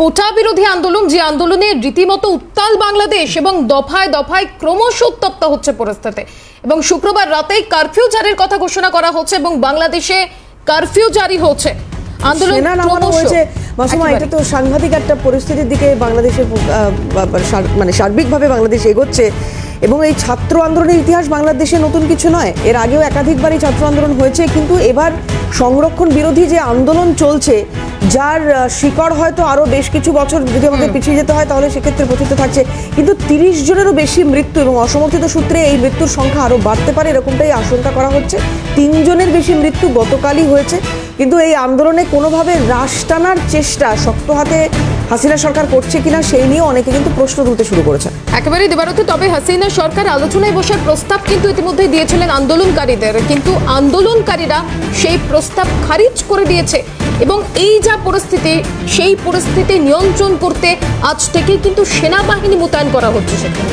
কোটা বিরোধী আন্দোলন যে আন্দোলনে রীতিমতো উত্তাল বাংলাদেশ এবং দফায় দফায় ক্রমশ উত্তপ্ত হচ্ছে পরিস্থিতি। এবং শুক্রবার রাতেই কারফিউ জারির কথা ঘোষণা করা হচ্ছে এবং বাংলাদেশে কারফিউ জারি হচ্ছে। আন্দোলন হয়েছে। মাসুমা এটা তো সাংঘাতিক একটা পরিস্থিতির দিকে বাংলাদেশের মানে সার্বিকভাবে বাংলাদেশ এগোচ্ছে। এবং এই ছাত্র আন্দোলনের ইতিহাস বাংলাদেশে নতুন কিছু নয়। এর আগেও একাধিকবারই ছাত্র আন্দোলন হয়েছে কিন্তু এবার সংরক্ষণ বিরোধী যে আন্দোলন চলছে যার শিকড় হয়তো আরও বেশ কিছু বছর যদি আমাদের পিছিয়ে যেতে হয় তাহলে সেক্ষেত্রে পতিত থাকছে। কিন্তু তিরিশ জনেরও বেশি মৃত্যু এবং অসমর্থিত সূত্রে এই মৃত্যুর সংখ্যা আরও বাড়তে পারে এরকমটাই আশঙ্কা করা হচ্ছে। তিনজনের বেশি মৃত্যু গতকালই হয়েছে। কিন্তু এই আন্দোলনে কোনোভাবে রাশ টানার চেষ্টা শক্ত হাতে হাসিনা সরকার করছে কিনা সেই নিয়ে অনেকে কিন্তু প্রশ্ন তুলতে শুরু করেছে। একেবারে দেবারতে তবে হাসিনা সরকার আলোচনায় বসার প্রস্তাব কিন্তু ইতিমধ্যে দিয়েছিলেন আন্দোলনকারীদের। কিন্তু আন্দোলনকারীরা সেই প্রস্তাব খারিজ করে দিয়েছে এবং এই যা পরিস্থিতি, সেই পরিস্থিতি নিয়ন্ত্রণ করতে আজ থেকেই কিন্তু সেনাবাহিনী মোতায়েন করা হচ্ছে সেখানে।